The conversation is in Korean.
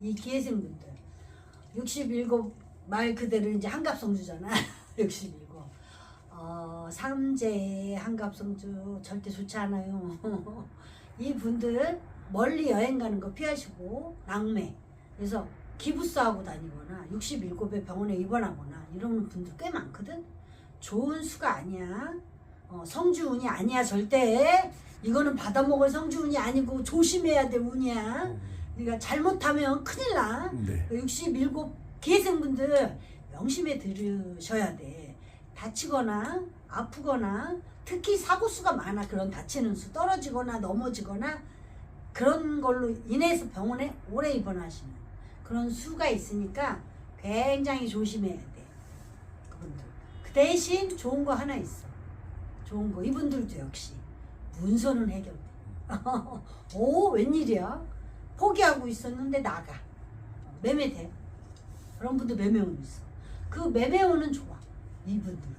이 기회생분들. 67말 그대로 이제 한갑성주잖아. 67 어, 삼재 한갑성주 절대 좋지 않아요. 이 분들 멀리 여행 가는 거 피하시고 낙매. 그래서 기부스하고 다니거나 67에 병원에 입원하거나 이런 분들 꽤 많거든. 좋은 수가 아니야. 어, 성주운이 아니야 절대. 이거는 받아먹을 성주운이 아니고 조심해야 될 운이야 그러니까 잘못하면 큰일 나 네. 67 기회생분들 명심해 들으셔야 돼. 다치거나 아프거나 특히 사고 수가 많아 그런 다치는 수 떨어지거나 넘어지거나 그런 걸로 인해서 병원에 오래 입원하시는 그런 수가 있으니까 굉장히 조심해야 돼. 그분들. 그 대신 좋은 거 하나 있어. 좋은 거 이분들도 역시 문서는 해결돼. 오 웬일이야? 포기하고 있었는데 나가. 매매돼. 그런 분도 매매운 있어. 그 매매운은 좋아. 이분들도.